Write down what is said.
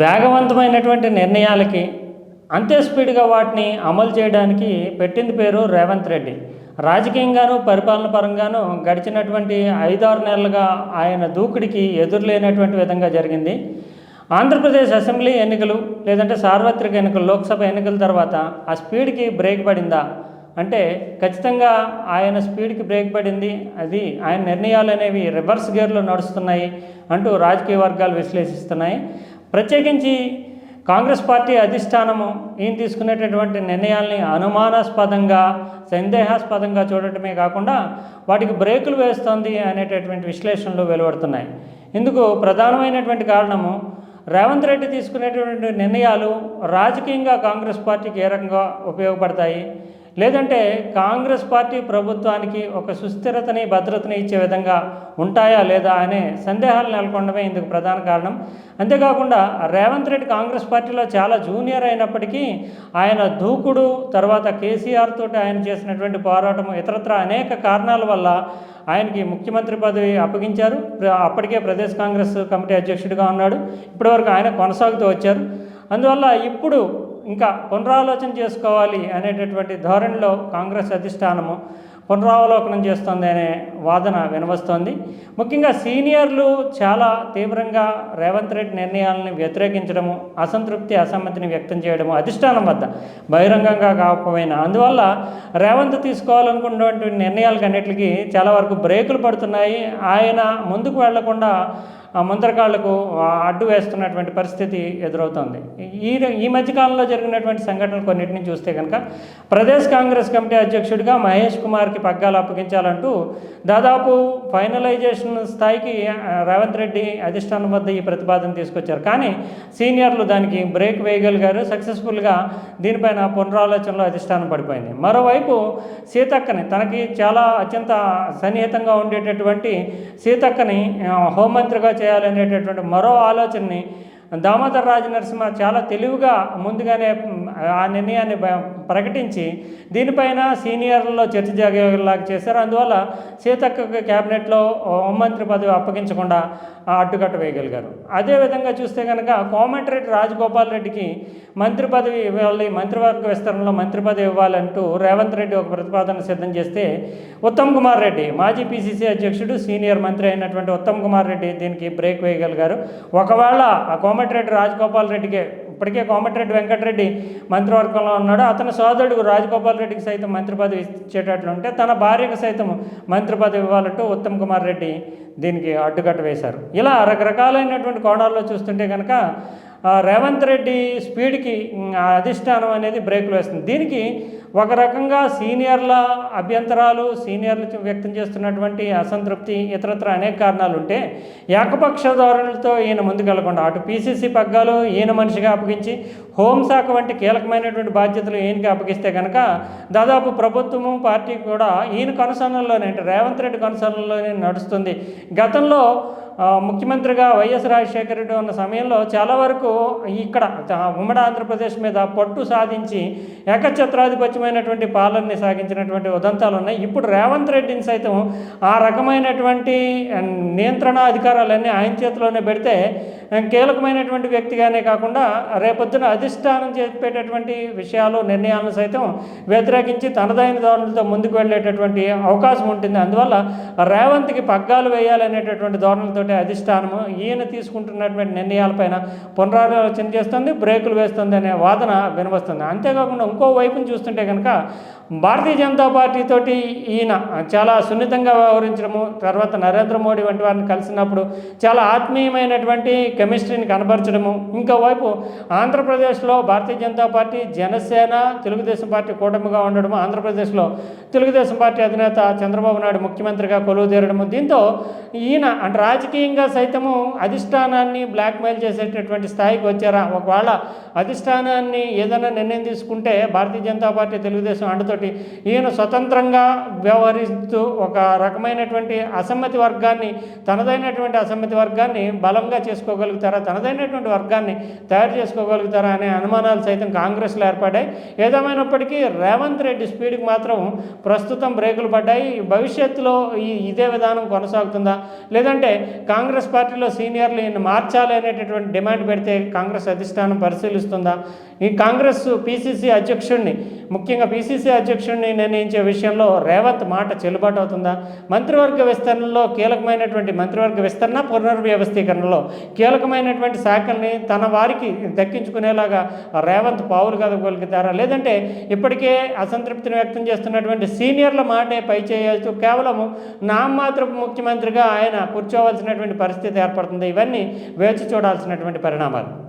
వేగవంతమైనటువంటి నిర్ణయాలకి అంతే స్పీడ్గా వాటిని అమలు చేయడానికి పెట్టింది పేరు రేవంత్ రెడ్డి. రాజకీయంగాను పరిపాలన పరంగాను గడిచినటువంటి ఐదారు నెలలుగా ఆయన దూకుడికి ఎదురులేనటువంటి విధంగా జరిగింది. ఆంధ్రప్రదేశ్ అసెంబ్లీ ఎన్నికలు లేదంటే సార్వత్రిక ఎన్నికలు లోక్సభ ఎన్నికల తర్వాత ఆ స్పీడ్కి బ్రేక్ పడిందా? అంటే ఖచ్చితంగా ఆయన స్పీడ్కి బ్రేక్ పడింది. అది ఆయన నిర్ణయాలు అనేవి రివర్స్ గేర్లో నడుస్తున్నాయి అంటూ రాజకీయ వర్గాలు విశ్లేషిస్తున్నాయి. ప్రత్యేకించి కాంగ్రెస్ పార్టీ అధిష్టానము ఈయన తీసుకునేటటువంటి నిర్ణయాల్ని అనుమానాస్పదంగా సందేహాస్పదంగా చూడటమే కాకుండా వాటికి బ్రేకులు వేస్తోంది అనేటటువంటి విశ్లేషణలు వెలువడుతున్నాయి. ఇందుకు ప్రధానమైనటువంటి కారణము రేవంత్ రెడ్డి తీసుకునేటువంటి నిర్ణయాలు రాజకీయంగా కాంగ్రెస్ పార్టీకి ఏ రకంగా ఉపయోగపడతాయి? లేదంటే కాంగ్రెస్ పార్టీ ప్రభుత్వానికి ఒక సుస్థిరతని భద్రతని ఇచ్చే విధంగా ఉంటాయా లేదా అనే సందేహాలు నెలకొనడమే ఇందుకు ప్రధాన కారణం. అంతేకాకుండా రేవంత్ రెడ్డి కాంగ్రెస్ పార్టీలో చాలా జూనియర్ అయినప్పటికీ ఆయన దూకుడు తర్వాత కేసీఆర్ తోటి ఆయన చేసినటువంటి పోరాటం ఇతరత్ర అనేక కారణాల వల్ల ఆయనకి ముఖ్యమంత్రి పదవి అప్పగించారు. ప్ర- అప్పటికే ప్రదేశ్ కాంగ్రెస్ కమిటీ అధ్యక్షుడిగా ఉన్నాడు. ఇప్పటివరకు ఆయన కొనసాగుతూ వచ్చారు. అందువల్ల ఇప్పుడు ఇంకా పునరాలోచన చేసుకోవాలి అనేటటువంటి ధోరణిలో కాంగ్రెస్ అధిష్టానము పునరావలోకనం చేస్తుంది అనే వాదన వినవస్తోంది. ముఖ్యంగా సీనియర్లు చాలా తీవ్రంగా రేవంత్ రెడ్డి నిర్ణయాలను వ్యతిరేకించడము అసంతృప్తి అసమ్మతిని వ్యక్తం చేయడము అధిష్టానం వద్ద బహిరంగంగా కాకపోయినా. అందువల్ల రేవంత్ తీసుకోవాలనుకున్నటువంటి నిర్ణయాలకు అన్నిటికీ చాలా వరకు బ్రేకులు పడుతున్నాయి. ఆయన ముందుకు వెళ్ళకుండా ముందరకాళ్ళకు అడ్డు వేస్తున్నటువంటి పరిస్థితి ఎదురవుతోంది. ఈ ఈ మధ్యకాలంలో జరిగినటువంటి సంఘటనలు కొన్నిటిని చూస్తే కనుక ప్రదేశ్ కాంగ్రెస్ కమిటీ అధ్యక్షుడిగా మహేష్ కుమార్కి పగ్గాలు అప్పగించాలంటూ దాదాపు ఫైనలైజేషన్ స్థాయికి రేవంత్ రెడ్డి అధిష్టానం వద్ద ఈ ప్రతిపాదన తీసుకొచ్చారు. కానీ సీనియర్లు దానికి బ్రేక్ వేయగలిగారు. సక్సెస్ఫుల్గా దీనిపైన పునరాలోచనలో అధిష్టానం పడిపోయింది. మరోవైపు సీతక్కని తనకి చాలా అత్యంత సన్నిహితంగా ఉండేటటువంటి సీతక్కని హోంమంత్రిగా చేయాలనేటటువంటి మరో ఆలోచనని దామోదర్ రాజ నరసింహ చాలా తెలివిగా ముందుగానే ఆ నిర్ణయాన్ని ప్రకటించి దీనిపైన సీనియర్లలో చర్చ జరిగేలాగా చేశారు. అందువల్ల సీతక్క క్యాబినెట్లో హోంమంత్రి పదవి అప్పగించకుండా ఆ అడ్డుకట్ట వేయగలిగారు. అదేవిధంగా చూస్తే కనుక కోమటిరెడ్డి రాజగోపాల్ రెడ్డికి మంత్రి పదవి ఇవ్వాలి మంత్రివర్గ విస్తరణలో మంత్రి పదవి ఇవ్వాలంటూ రేవంత్ రెడ్డి ఒక ప్రతిపాదన సిద్ధం చేస్తే ఉత్తమ్ కుమార్ రెడ్డి మాజీ పీసీసీ అధ్యక్షుడు సీనియర్ మంత్రి అయినటువంటి ఉత్తమ్ కుమార్ రెడ్డి దీనికి బ్రేక్ వేయగలిగారు. ఒకవేళ ఆ కోమటిరెడ్డి రాజగోపాల్ రెడ్డికే ఇప్పటికే కోమటిరెడ్డి వెంకటరెడ్డి మంత్రివర్గంలో ఉన్నాడు. అతని సోదరుడు రాజగోపాల్ రెడ్డికి సైతం మంత్రి పదవి ఇచ్చేటట్లుంటే తన భార్యకు సైతం మంత్రి పదవి ఇవ్వాలంటూ ఉత్తమ్ కుమార్ రెడ్డి దీనికి అడ్డుకట్ట వేశారు. ఇలా రకరకాలైనటువంటి కోణాల్లో చూస్తుంటే కనుక రేవంత్ రెడ్డి స్పీడ్కి అధిష్టానం అనేది బ్రేకులు వేస్తుంది. దీనికి ఒక రకంగా సీనియర్ల అభ్యంతరాలు సీనియర్లు వ్యక్తం చేస్తున్నటువంటి అసంతృప్తి ఇతరత్ర అనేక కారణాలు ఉంటే ఏకపక్ష ధోరణులతో ఈయన ముందుకెళ్ళకుండా అటు పీసీసీ పగ్గాలు ఈయన మనిషిగా అప్పగించి హోంశాఖ వంటి కీలకమైనటువంటి బాధ్యతలు ఈయనకి అప్పగిస్తే కనుక దాదాపు ప్రభుత్వము పార్టీ కూడా ఈయన కొనసాగంలోనే అంటే రేవంత్ రెడ్డి కొనసాగంలోనే నడుస్తుంది. గతంలో ముఖ్యమంత్రిగా వైఎస్ రాజశేఖర రెడ్డి ఉన్న సమయంలో చాలా వరకు ఇక్కడ ఉమ్మడి ఆంధ్రప్రదేశ్ మీద పట్టు సాధించి ఏకఛత్రాధిపత్యమైనటువంటి పాలనని సాగించినటువంటి ఉదంతాలు ఉన్నాయి. ఇప్పుడు రేవంత్ రెడ్డిని సైతం ఆ రకమైనటువంటి నియంత్రణ అధికారాలన్నీ ఆయన చేతిలోనే పెడితే కీలకమైనటువంటి వ్యక్తిగానే కాకుండా రేపొద్దున అధిష్టానం చెప్పేటటువంటి విషయాలు నిర్ణయాలను సైతం వ్యతిరేకించి తనదైన ధోరణులతో ముందుకు వెళ్ళేటటువంటి అవకాశం ఉంటుంది. అందువల్ల రేవంత్కి పగ్గాలు వేయాలనేటటువంటి తీసుకున్నటువంటి అధిష్టానము ఈయన తీసుకుంటున్నటువంటి నిర్ణయాలపైన పునరాలోచన చేస్తుంది బ్రేకులు వేస్తుంది అనే వాదన వినవస్తుంది అంతేకాకుండా ఇంకో వైపును చూస్తుంటే కనుక భారతీయ జనతా పార్టీ తోటి ఈయన చాలా సున్నితంగా వ్యవహరించడము తర్వాత నరేంద్ర మోడీ వంటి వారిని కలిసినప్పుడు చాలా ఆత్మీయమైనటువంటి కెమిస్ట్రీని కనబరచడము ఇంకోవైపు ఆంధ్రప్రదేశ్లో భారతీయ జనతా పార్టీ జనసేన తెలుగుదేశం పార్టీ కూటమిగా ఉండడము ఆంధ్రప్రదేశ్లో తెలుగుదేశం పార్టీ అధినేత చంద్రబాబు నాయుడు ముఖ్యమంత్రిగా కొలువు తీరడము దీంతో ఈయన అంటే రాజకీయ రాజకీయంగా సైతము అధిష్టానాన్ని బ్లాక్మెయిల్ చేసేటటువంటి స్థాయికి వచ్చారా? ఒకవేళ అధిష్టానాన్ని ఏదైనా నిర్ణయం తీసుకుంటే భారతీయ జనతా పార్టీ తెలుగుదేశం అండతోటి ఈయన స్వతంత్రంగా వ్యవహరిస్తూ ఒక రకమైనటువంటి అసమ్మతి వర్గాన్ని తనదైనటువంటి అసమ్మతి వర్గాన్ని బలంగా చేసుకోగలుగుతారా? తనదైనటువంటి వర్గాన్ని తయారు చేసుకోగలుగుతారా అనే అనుమానాలు సైతం కాంగ్రెస్లో ఏర్పడ్డాయి. ఏదేమైనప్పటికీ రేవంత్ రెడ్డి స్పీడ్కి మాత్రం ప్రస్తుతం బ్రేకులు పడ్డాయి. భవిష్యత్తులో ఈ ఇదే విధానం కొనసాగుతుందా? లేదంటే కాంగ్రెస్ పార్టీలో సీనియర్లు ఈయన మార్చాలి అనేటటువంటి డిమాండ్ పెడితే కాంగ్రెస్ అధిష్టానం పరిశీలిస్తుందా? ఈ కాంగ్రెస్ పీసీసీ అధ్యక్షుడిని ముఖ్యంగా పీసీసీ అధ్యక్షుడిని నిర్ణయించే విషయంలో రేవంత్ మాట చెల్లుబాటు అవుతుందా? మంత్రివర్గ విస్తరణలో కీలకమైనటువంటి మంత్రివర్గ విస్తరణ పునర్వ్యవస్థీకరణలో కీలకమైనటువంటి శాఖల్ని తన వారికి దక్కించుకునేలాగా రేవంత్ పావులు కదగలుగుతారా లేదంటే ఇప్పటికే అసంతృప్తిని వ్యక్తం చేస్తున్నటువంటి సీనియర్ల మాటే పై చేయొచ్చు కేవలం నామమాత్ర ముఖ్యమంత్రిగా ఆయన కూర్చోవలసినటువంటి పరిస్థితి ఏర్పడుతుంది. ఇవన్నీ వేచి చూడాల్సినటువంటి పరిణామాలు.